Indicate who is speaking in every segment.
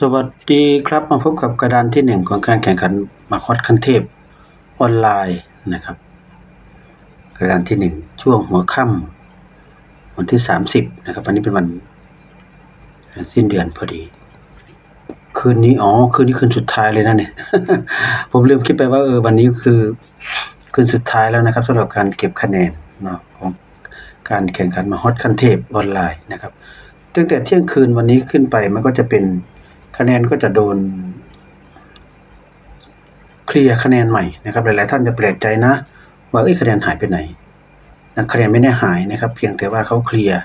Speaker 1: สวัสดีครับมาพบกับกระดานที่หนึ่งของการแข่งขันมาคอดคันเทพออนไลน์นะครับ กระดานที่หนึ่งช่วงหัวค่ำวันที่สามสิบนะครับวันนี้เป็นวันสิ้นเดือนพอดี คืนนี้อ๋อคืนนี้คืนสุดท้ายเลยนะเนี่ย ผมลืมคิดไปว่าเออวันนี้คือคืนสุดท้ายแล้วนะครับสำหรับการเก็บคะแนนเนาะของการแข่งขันมาฮอตคันเทพออนไลน์นะครับตั้งแต่เที่ยงคืนวันนี้ขึ้นไปมันก็จะเป็น คะแนนก็จะโดนเคลียร์คะแนนใหม่นะครับ หลายๆท่านจะแปลกใจนะ ว่าเอ้ยคะแนนหายไปไหนนะคะแนนไม่ได้หายนะครับ เพียงแต่ว่าเขาเคลียร์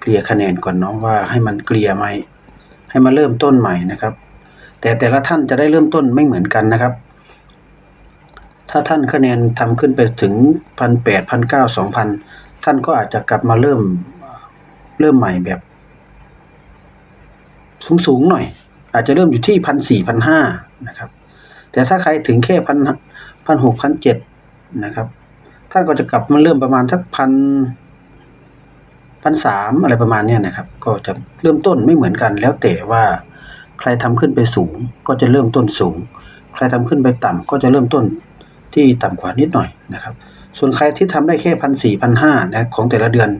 Speaker 1: เคลียร์คะแนนก่อนเน้องว่าให้มันเกลี่ยใหมให้มาเริ่มต้นใหม่นะครับ แต่แต่ละท่านจะได้เริ่มต้นไม่เหมือนกันนะครับ ถ้าท่านคะแนนทำขึ้นไปถึงพันแปดพันเก้าสองพันท่านก็อาจจะกลับมาเริ่มเริ่มใหม่แบบสูงๆหน่อย อาจจะเริ่มอยู่ที่พันสี่พันห้านะครับ แต่ถ้าใครถึงแค่พันพันหกพันเจ็ดนะครับท่านก็จะกลับมาเริ่มประมาณทักพันพันสามอะไรประมาณเนี้ยนะครับ ก็จะเริ่มต้นไม่เหมือนกัน แล้วแต่ว่าใครทำขึ้นไปสูงก็จะเริ่มต้นสูง ใครทำขึ้นไปต่ำก็จะเริ่มต้นที่ต่ำกว่านิดหน่อยนะครับ ส่วนใครที่ทำได้แค่พันสี่พันห้านะของแต่ละเดือน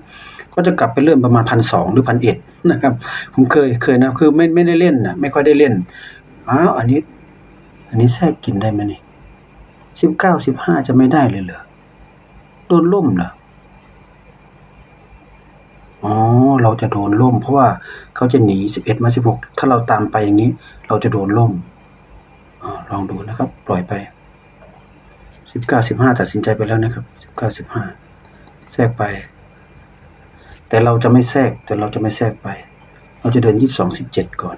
Speaker 1: ก็จะกลับไปเริ่มประมาณพันสองหรือพันเอ็ดนะครับ ผมเคยเคยนะคือไม่ไม่ได้เล่นนะไม่ค่อยได้เล่นอ้าวอันนี้ อันนี้แทรกกินได้ไหมนี่สิบเก้าสิบห้าจะไม่ได้เลยเหรอโดนล่มเหรออ๋อเราจะโดนล่ม เพราะว่าเขาจะหนีสิบเอ็ดมาสิบหกถ้าเราตามไปอย่างนี้ เราจะโดนล่มอลองดูนะครับ ปล่อยไปสิบเก้าสิบห้าตัดสินใจไปแล้วนะครับสิบเก้าสิบห้าแทรกไป แต่เราจะไม่แทรก แต่เราจะไม่แทรกไป เราจะเดินยี่สิบสองสิบเจ็ดก่อน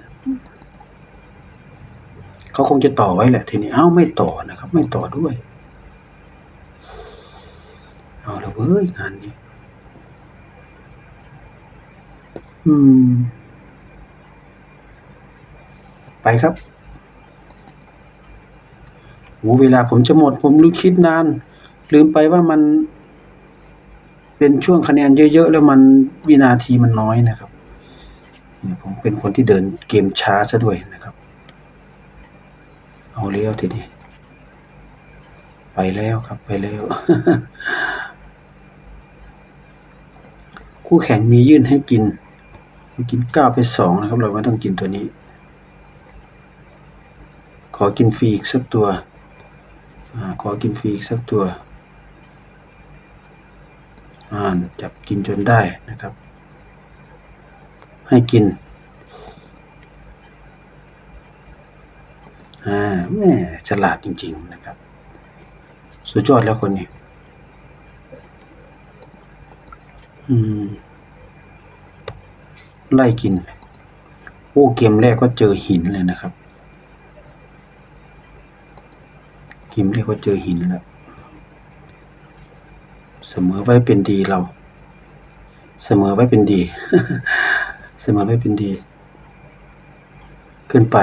Speaker 1: เขาคงจะต่อไว้แหละทีนี้เอ้าไม่ต่อนะครับ ไม่ต่อด้วย เอาละเว้ยงานนี้ อืม ไปครับโหเวลาผมจะหมด ผมลืมคิดนาน ลืมไปว่ามัน เป็นช่วงคะแนนเยอะๆ แล้วมันวินาทีมันน้อยนะครับผมเป็นคนที่เดินเกมช้าซะด้วยนะครับ เอาแล้วทีนี้ไปแล้วครับไปแล้ว คู่แข่งมียื่นให้กิน กินเก้าไปสองนะครับ เราไม่ต้องกินตัวนี้ ขอกินฟรีอีกสักตัวอขอกินฟรีอีกสักตัว จับกินจนได้นะครับ ให้กินอ่าแม่ฉลาดจริง ๆ นะครับ สุดยอดแล้วคนนี้อืมไล่กิน โอ้เกมแรกก็เจอหินเลยนะครับ เกมแรกก็เจอหินแล้ว เสมอไว้เป็นดีเรา เสมอไว้เป็นดี เสมอไว้เป็นดี ขึ้นไป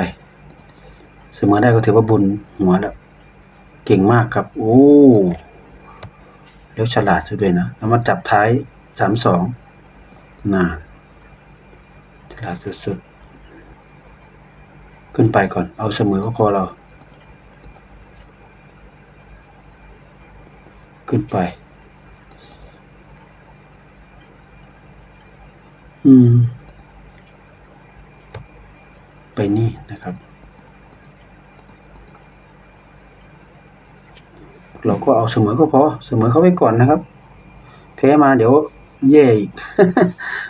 Speaker 1: เสมอได้ก็ถือว่าบุญหัวแล้ว เก่งมากครับ โอ้แล้วฉลาดซะด้วยนะแล้วมาจับท้ายสามสองน่าฉลาดสุดๆ ขึ้นไปก่อน เอาเสมอก็พอเราขึ้นไป อืม ไปนี่นะครับ เราก็เอาเสมอก็พอ เสมอเขาไว้ก่อนนะครับ แพ้มาเดี๋ยวแย่อีก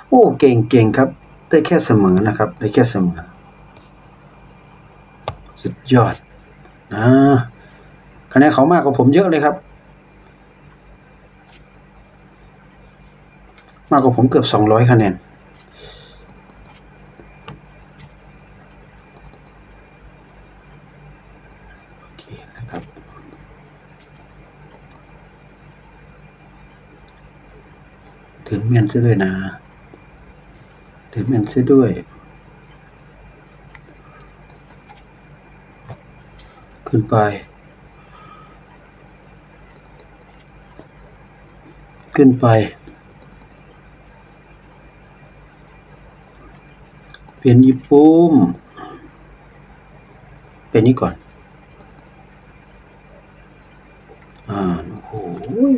Speaker 1: โอ้เก่งเก่งครับ ได้แค่เสมอนะครับ ได้แค่เสมอ สุดยอดนะคะแนนเขามากกว่าผมเยอะเลยครับ มากกว่าผมเกือบสองร้อยคะแนน โอเคนะครับ ถึงแม่นซะด้วยนะถึงแม่นซะด้วย ขึ้นไป ขึ้นไป เปลี่ยนอีปุ่มเป็นนี้ก่อน อ่า โอ้โหย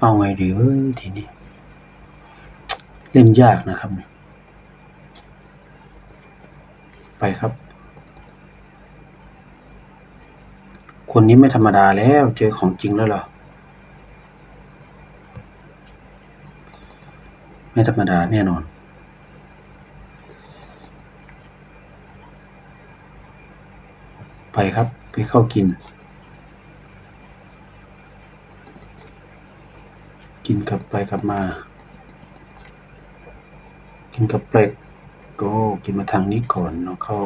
Speaker 1: เอาไงดีเว้ยทีนี้ เล่นยากนะครับ ไปครับ คนนี้ไม่ธรรมดาแล้ว เจอของจริงแล้วเหรอ ไม่ธรรมดาแน่นอนไปครับ ไปเข้ากิน กินกลับไปกลับมา กินกับเปรกก็กินมาทางนี้ก่อนเนาะเขา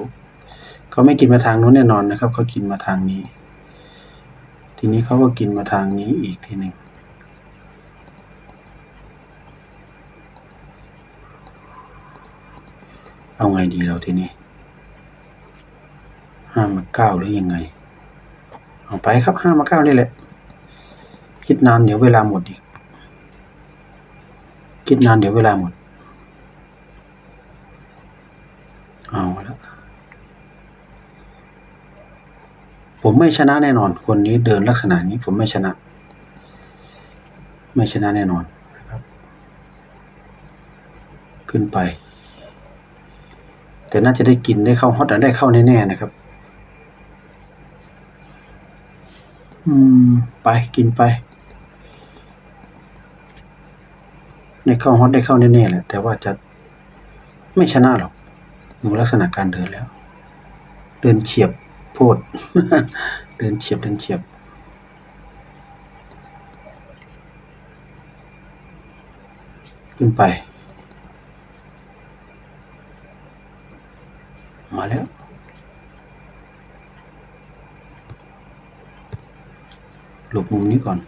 Speaker 1: เขาไม่กินมาทางนู้นแน่นอนนะครับเขากินมาทางนี้ ทีนี้เขาก็กินมาทางนี้อีกทีหนึ่งเอาไงดีเราทีนี้ห้ามาเก้าหรือยังไงเอาไปครับห้ามาเก้านี่แหละ คิดนานเดี๋ยวเวลาหมดอีก คิดนานเดี๋ยวเวลาหมด เอาแล้วผมไม่ชนะแน่นอน คนนี้เดินลักษณะนี้ ผมไม่ชนะ ไม่ชนะแน่นอนนะครับ ขึ้นไป แต่น่าจะได้กินได้เข้าฮอตได้เข้าแน่ๆนะครับ อืม ไปกินไป ได้เข้าฮอตได้เข้าแน่ๆแหละแต่ว่าจะไม่ชนะหรอกดูลักษณะการเดินแล้ว เดินเฉียบโพด เดินเฉียบเดินเฉียบ ขึ้นไป มาแล้วหลบมุมนี้ก่อน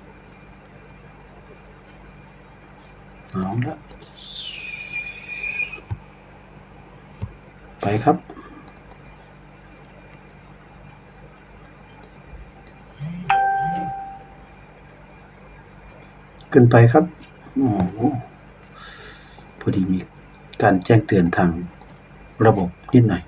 Speaker 1: เอาละไปครับ ขึ้นไปครับโอ้พอดีมีการแจ้งเตือนทางระบบนิดหน่อย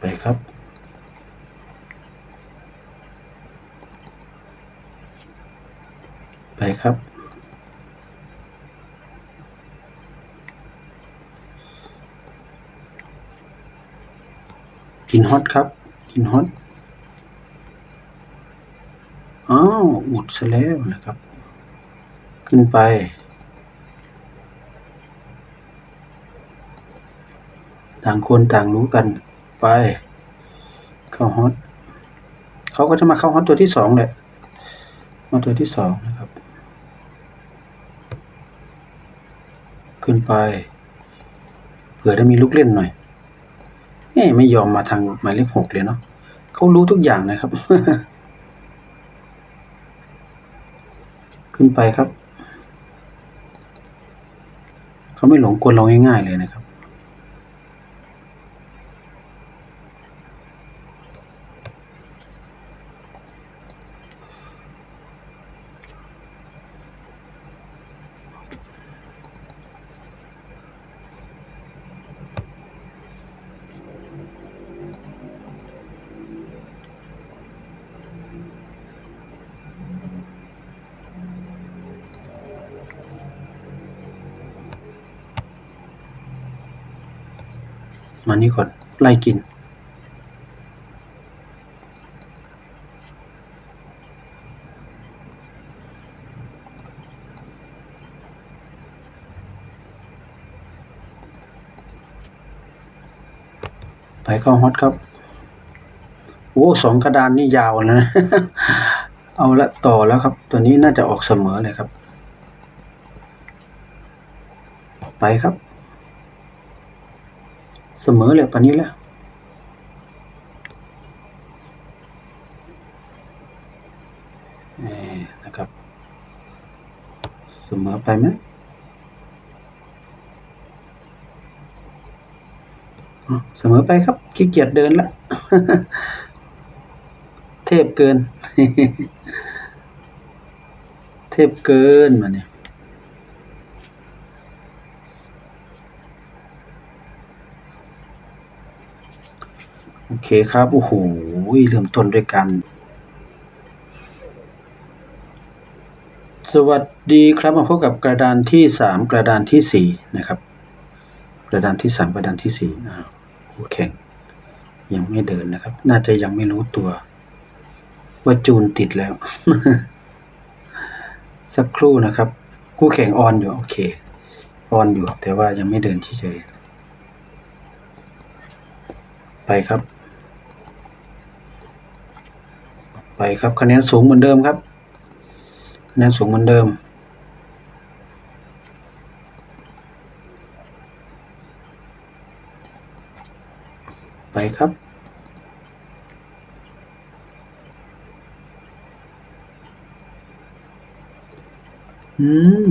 Speaker 1: ไปครับ ไปครับ กินฮอตครับ กินฮอตอ้าวอุดซะแล้วนะครับ ขึ้นไปต่างคนต่างรู้กันไป เข้าฮอตเขาก็จะมาเข้าฮอตตัวที่สองแหละมาตัวที่สองนะครับ ขึ้นไป เผื่อจะมีลูกเล่นหน่อยเอ๊ไม่ยอมมาทางหมายเลขหกเลยเนาะเขารู้ทุกอย่างนะครับ ขึ้นไปครับ เขาไม่หลงกลเราง่ายๆเลยนะครับ มานี่ก่อน ไล่กิน ไปเข้าฮอตครับ โอ้สองกระดานนี่ยาวแล้วนะ เอาละต่อแล้วครับ ตัวนี้น่าจะออกเสมอเลยครับ ไปครับ สมอเลยปานนี้แหล้วนี่นะครับเสมอไปไหมเสมอไปครับขี้เกียจเดินละ เทพเกิน เทพเกินมาเนี่ย เคครับ โอ้โห เริ่มต้นด้วยกัน สวัสดีครับมาพบกับกระดานที่สามกระดานที่สี่นะครับ กระดานที่สามกระดานที่สี่อ้าวคู่แข่ง ยังไม่เดินนะครับ น่าจะยังไม่รู้ตัว ว่าจูนติดแล้ว สักครู่นะครับ คู่แข่งออนอยู่ โอเค ออนอยู่ แต่ว่ายังไม่เดินเฉยๆไปครับ ไปครับคะแนนสูงเหมือนเดิมครับคะแนนสูงเหมือนเดิม ไปครับอืม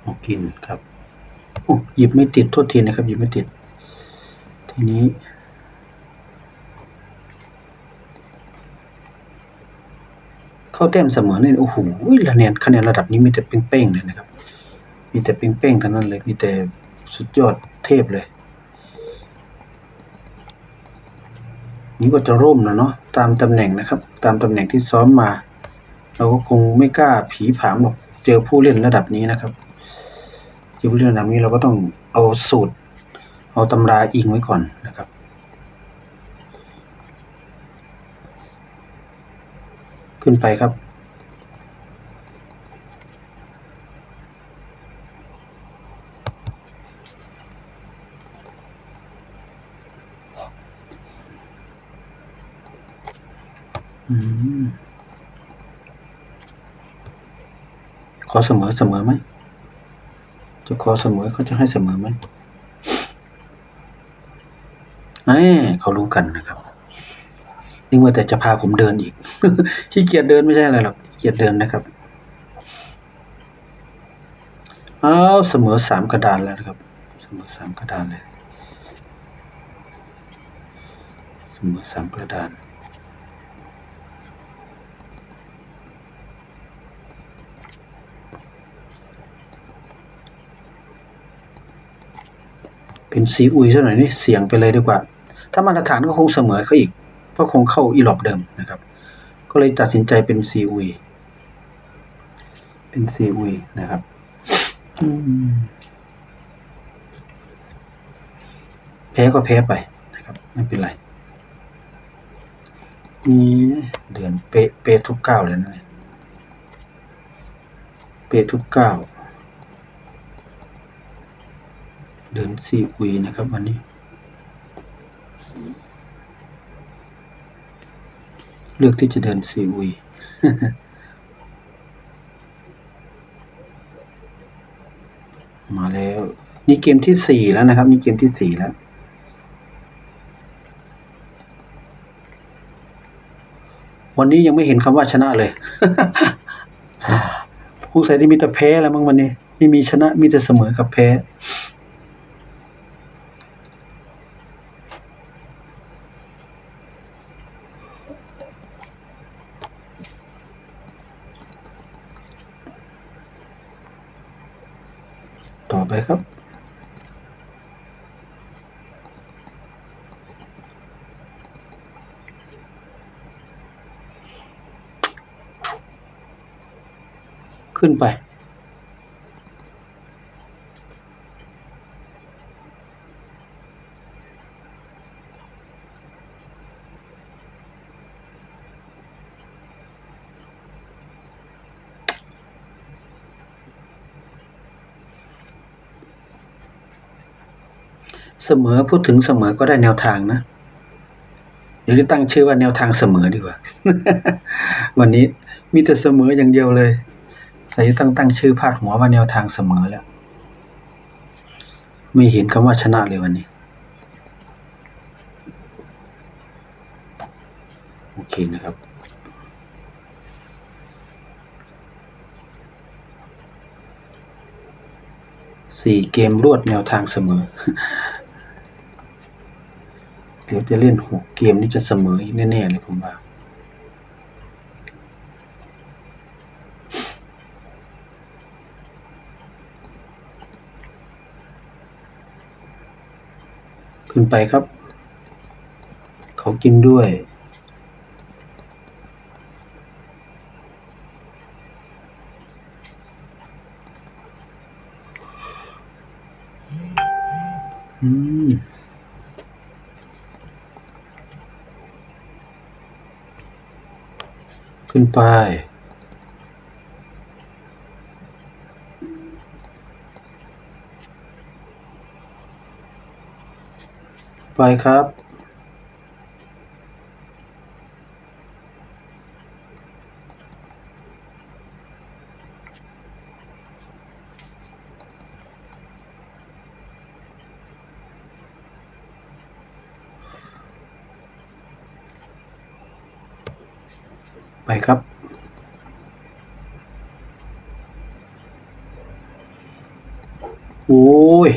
Speaker 1: โอกินครับ หยิบไม่ติดโทษทีนะครับ หยิบไม่ติด ทีนี้เข้าแต้มเสมอนี่โอ้โหคะแนนคะแนนระดับนี้มีแต่เป้งๆเลยนะครับ มีแต่เป้งๆทั้งนั้นเลย มีแต่สุดยอดเทพเลย นี่ก็จะร่มนะเนาะตามตำแหน่งนะครับ ตามตำแหน่งที่ซ้อมมา เราก็คงไม่กล้าผีผามหรอกเจอผู้เล่นระดับนี้นะครับ เจอผู้เล่นระดับนี้เราก็ต้องเอาสูตร เอาตำราอิงไว้ก่อนนะครับ ขึ้นไปครับอืมขอเสมอเสมอไหม จะขอเสมอเขาจะให้เสมอไหมเอ้เขารู้กันนะครับนึกว่าแต่จะพาผมเดินอีกขี้เกียจเดินไม่ใช่อะไรหรอกเกียจเดินนะครับอ้าวเสมอสามกระดานแล้วนะครับ เสมอสามกระดานเลย เสมอสามกระดาน เป็นซีอุยซะหน่อยนี่เสียงไปเลยดีกว่า ถ้ามาตรฐานก็คงเสมอเขาอีกเพราะคงเข้าอีหลอบเดิมนะครับ ก็เลยตัดสินใจเป็นซีอุยเป็นซีอุยนะครับแพ้ก็แพ้ไปนะครับ ไม่เป็นไรนี่เดือนเป๊ะเปทุกเก้าเลยนะเป๊ะทุกเก้าว เดินซีอุยนะครับวันนี้ เลือกที่จะเดินซีอุยมาแล้ว นี่เกมที่สี่แล้วนะครับ นี่เกมที่สี่แล้ววันนี้ยังไม่เห็นคำว่าชนะเลยผู้ใส่ที่มีแต่แพ้แล้วมั้งวันนี้ ไม่มีชนะมีแต่เสมอกับแพ้ เสมอพูดถึงเสมอก็ได้แนวทางนะเดี๋ยวจะตั้งชื่อว่าแนวทางเสมอดีกว่า วันนี้มีแต่เสมออย่างเดียวเลยใส่ตั้งตั้งชื่อพาดหัวว่าแนวทางเสมอแล้ว ไม่เห็นคำว่าชนะเลยวันนี้ โอเคนะครับสี่เกมรวดแนวทางเสมอ ดี๋ยวจะเล่นหกเกมนี่จะเสมอแน่ๆเลยผมว่าขึ้นไปครับ เขากินด้วย อืม ขึ้นไป ไปครับ ไปครับ โอ้ย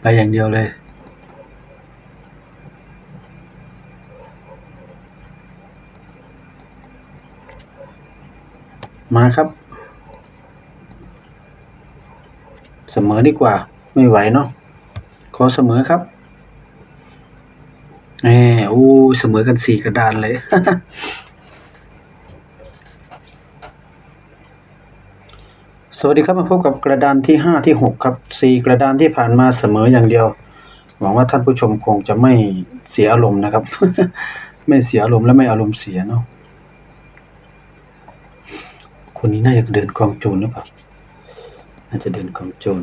Speaker 1: ไปอย่างเดียวเลย มาครับ เสมอดีกว่า ไม่ไหวเนาะ ขอเสมอครับแหมโอ้ย เสมอกันสี่กระดานเลย สวัสดีครับมาพบกับกระดานที่ห้าที่หกครับสี่กระดานที่ผ่านมาเสมออย่างเดียว หวังว่าท่านผู้ชมคงจะไม่เสียอารมณ์นะครับ ไม่เสียอารมณ์และไม่อารมณ์เสียเนาะคนนี้น่าจะเดินกองโจรหรือเปล่าน่าจะเดินกองโจร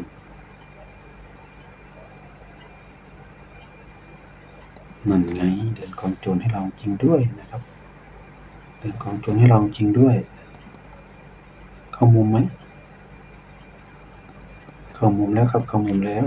Speaker 1: นั่นไงเดินกองโจรให้เราจริงด้วยนะครับ เดินกองโจรให้เราจริงด้วย เข้ามุมไหมเข้ามุมแล้วครับเข้ามุมแล้ว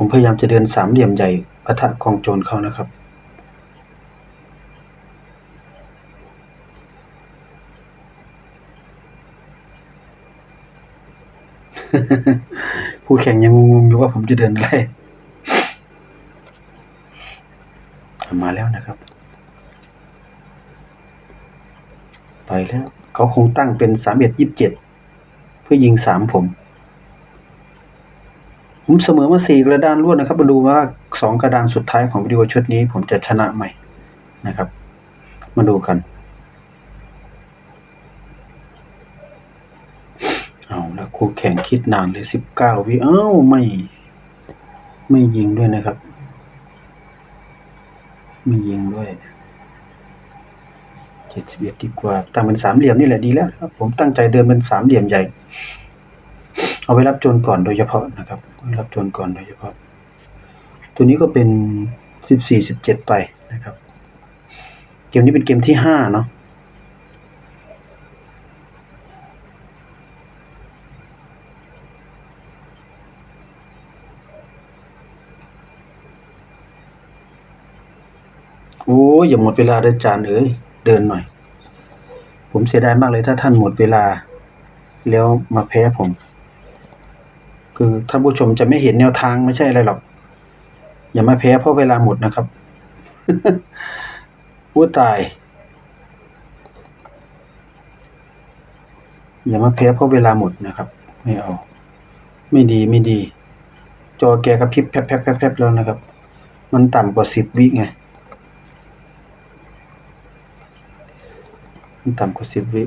Speaker 1: ผมพยายามจะเดินสามเหลี่ยมใหญ่ปะทะกองโจรเขานะครับ คู่แข่งยังงงอยู่ว่าผมจะเดินอะไรมาแล้วนะครับ ไปแล้ว เขาคงตั้งเป็นสามเอ็ดยี่สิบเจ็ดเพื่อยิงสามผม ผมเสมอมาสี่กระดานรวดนะครับ มาดูว่าสองกระดานสุดท้ายของวิดีโอชุดนี้ ผมจะชนะไหมนะครับ มาดูกัน เอาแล้วคู่แข่งคิดนานเลยสิบเก้าวิเอ้าไม่ไม่ยิงด้วยนะครับ ไม่ยิงด้วยเจ็ดสิบเอ็ดดีกว่าตั้งเป็นสามเหลี่ยมนี่แหละดีแล้วครับ ผมตั้งใจเดินเป็นสามเหลี่ยมใหญ่ เอาไว้รับโจรก่อนโดยเฉพาะนะครับไว้รับโจรก่อนโดยเฉพาะ ตัวนี้ก็เป็นสิบสี่สิบเจ็ดไปนะครับ เกมนี้เป็นเกมที่ห้าเนาะโอ้ยอย่าหมดเวลาเดินจานเอ้ยเดินหน่อย ผมเสียดายมากเลยถ้าท่านหมดเวลา แล้วมาแพ้ผม คือท่านผู้ชมจะไม่เห็นแนวทางไม่ใช่อะไรหรอก อย่ามาแพ้เพราะเวลาหมดนะครับพูดตาย อย่ามาแพ้เพราะเวลาหมดนะครับ ไม่เอา ไม่ดีไม่ดี จอแกกระพริบแพบแพบแพบแพบแล้วนะครับ มันต่ำกว่าสิบวิไงมันต่ำกว่าสิบวิ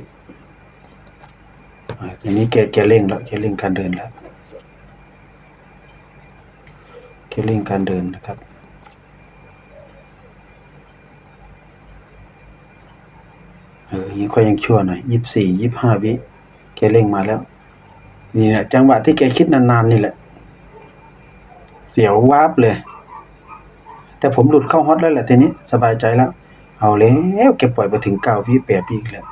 Speaker 1: อ่าอย่างนี้แกแกเร่งแล้วแกเร่งการเดินแล้ว แกเร่งการเดินนะครับ เออย่างนี้ค่อยยังชั่วหน่อยยี่สี่ยี่ห้าวิแกเร่งมาแล้ว นี่แหละจังหวะที่แกคิดนานๆนี่แหละ เสียววาบเลย แต่ผมหลุดเข้าฮอตแล้วแหละทีนี้ สบายใจแล้ว เอาแล้วแกปล่อยไปถึงเก้าวิแปดวิอีกแล้ว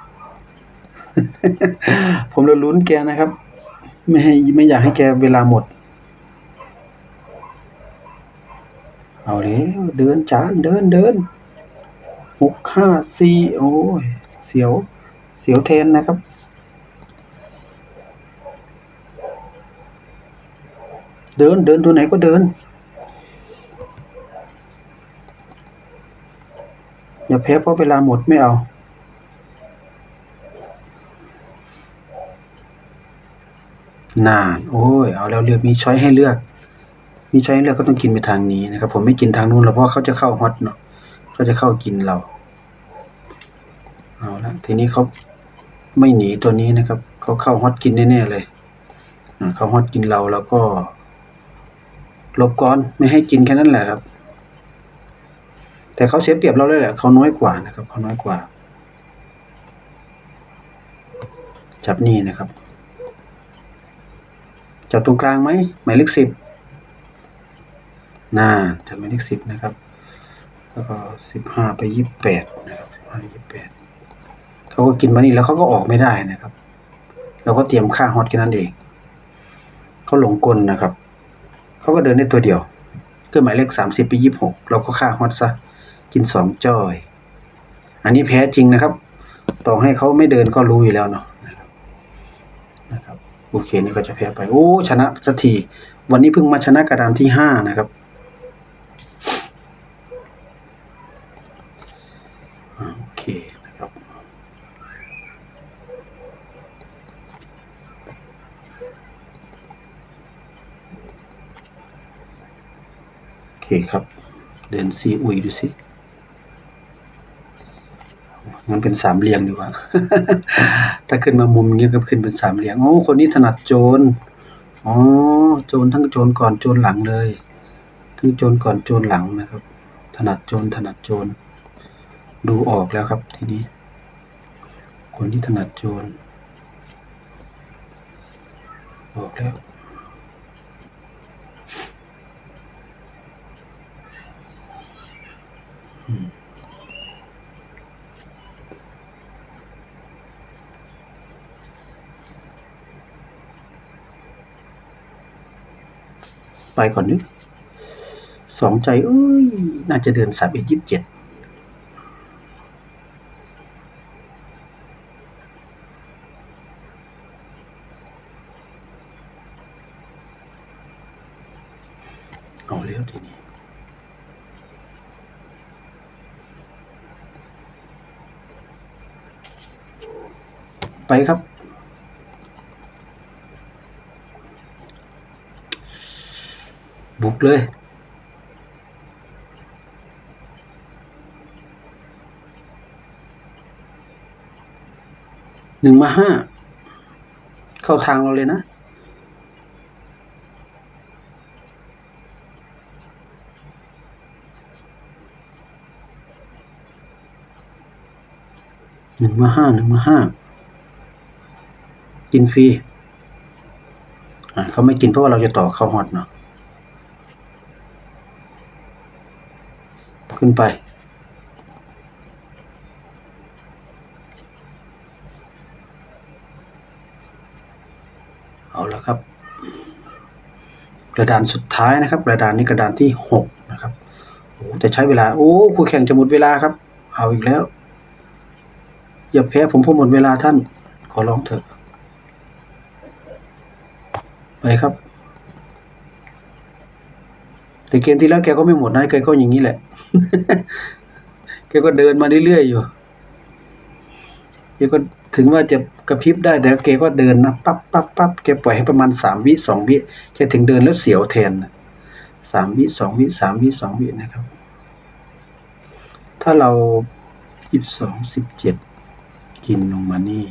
Speaker 1: ผมเลยลุ้นแกนะครับ ไม่ให้ไม่อยากให้แกเวลาหมด เอาแล้วเดินจานเดินเดินหกห้าสี่โอ้ยเสียว เสียวแทนนะครับ เดินเดินตัวไหนก็เดิน อย่าแพ้เพราะเวลาหมดไม่เอานาน โอ้ย เอาแล้วเลือกมีช้อยให้เลือก มีช้อยให้เลือกก็ต้องกินไปทางนี้นะครับ ผมไม่กินทางนู้นหรอกเพราะเขาจะเข้าฮอตเนาะเขาจะเข้ากินเราเอาละทีนี้เขาไม่หนีตัวนี้นะครับเขาเข้าฮอตกินแน่ๆเลยเขาฮอตกินเราแล้วก็หลบก่อนไม่ให้กินแค่นั้นแหละครับ แต่เขาเสียเปรียบเราเลยแหละเขาน้อยกว่านะครับเขาน้อยกว่า จับนี่นะครับจับตรงกลางไหมหมายเลขสิบ หน่าจับหมายเลขสิบนะครับ แล้วก็สิบห้าไปยี่สิบแปดนะครับยี่สิบแปดเขาก็กินมานี่แล้วเขาก็ออกไม่ได้นะครับ เราก็เตรียมค่าฮอตแค่นั้นเอง เขาหลงกลนะครับ เขาก็เดินได้ตัวเดียวก็หมายเลขสามสิบไปยี่สิบหกเราก็ค่าฮอตซะ กินสองจอย อันนี้แพ้จริงนะครับ ต่อให้เขาไม่เดินก็รู้อยู่แล้วเนาะนะครับนะครับโอเคนี่ก็จะแพ้ไป โอ้ ชนะสักที วันนี้เพิ่งมาชนะกระดานที่ห้านะครับอ่าโอเคนะครับ โอเคครับ เดินซีอุยดูสิงั้นเป็นสามเหลี่ยมดีกว่า ถ้าขึ้นมามุมนี้ก็ขึ้นเป็นสามเหลี่ยมโอ้คนนี้ถนัดโจรอ๋อโจรทั้งโจรก่อนโจรหลังเลย ทั้งโจรก่อนโจรหลังนะครับ ถนัดโจรถนัดโจร ดูออกแล้วครับทีนี้ คนที่ถนัดโจรออกแล้ว ไปก่อนนึกสองใจเอ้ย น่าจะเดินสามเอ็ดยี่สิบเจ็ดเอาแล้วทีนี้ไปครับ บุก เลย หนึ่งมาห้า เข้าทางเราเลยนะหนึ่งมาห้าหนึ่งมาห้ากินฟรีอ่าเขาไม่กินเพราะว่าเราจะต่อเข้าฮอตเนาะ ขึ้นไป เอาละครับ กระดานสุดท้ายนะครับ กระดานนี้กระดานที่หกนะครับโอ้จะใช้เวลา โอ้ผู้แข่งจะหมดเวลาครับ เอาอีกแล้ว อย่าแพ้ผมผมหมดเวลาท่าน ขอร้องเถอะ ไปครับ แต่เกมที่แล้วแกก็ไม่หมดนะแกก็อย่างนี้แหละ แกก็เดินมาเรื่อยๆอยู่แกก็ถึงว่าจะกระพริบได้แต่แกก็เดินนะปั๊บปั๊บปั๊บแกปล่อยให้ประมาณสามวิสองวิแกถึงเดินแล้วเสียวแทนนสามวิสองวิสามวิสองวินะครับ ถ้าเรายี่สิบสองสิบเจ็ดกินลงมานี่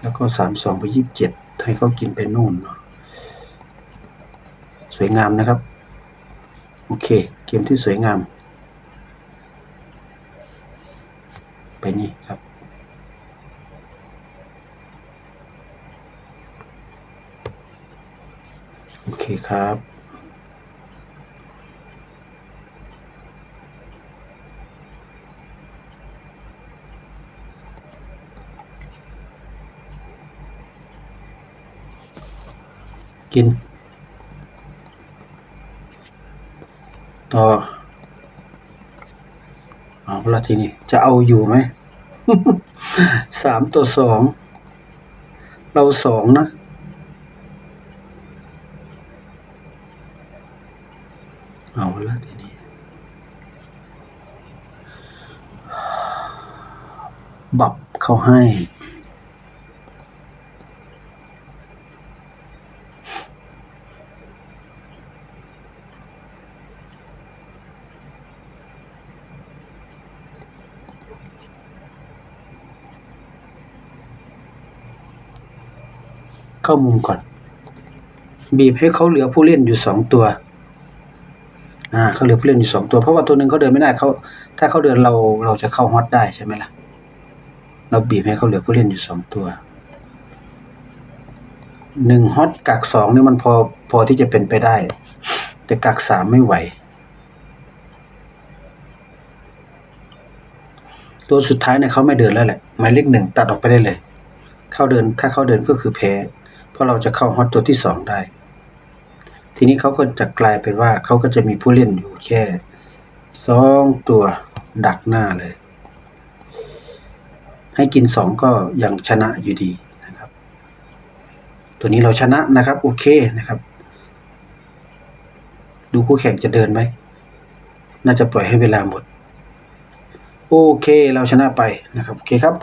Speaker 1: แล้วก็สามสองไปยี่สิบเจ็ดให้เขากินไปนู่นเนาะสวยงามนะครับ โอเค เกมที่สวยงาม ไปนี่ครับ โอเคครับกิน ต่อเอาละทีนี้จะเอาอยู่ไหมสามตัวสองเราสองนะเอาละทีนี้บับเขาให้ เข้ามุมก่อน บีบให้เขาเหลือผู้เล่นอยู่สองตัว อ่าเขาเหลือผู้เล่นอยู่สองตัว เพราะว่าตัวหนึ่งเขาเดินไม่ได้เขาถ้าเขาเดินเราเราจะเข้าฮอตได้ใช่ไหมล่ะ เราบีบให้เขาเหลือผู้เล่นอยู่สองตัวหนึ่งฮอตกักสองนี่มันพอพอที่จะเป็นไปได้ แต่กักสามไม่ไหว ตัวสุดท้ายเนี่ยเขาไม่เดินแล้วแหละหมายเลขหนึ่งตัดออกไปได้เลย เข้าเดินถ้าเข้าเดินก็คือแพ้ เพราะเราจะเข้าฮอตตัวที่สองได้ ทีนี้เขาก็จะกลายเป็นว่าเขาก็จะมีผู้เล่นอยู่แค่สองตัวดักหน้าเลย ให้กินสองก็ยังชนะอยู่ดีนะครับ ตัวนี้เราชนะนะครับ โอเคนะครับ ดูคู่แข่งจะเดินไหม น่าจะปล่อยให้เวลาหมด โอเคเราชนะไปนะครับ โอเคครับ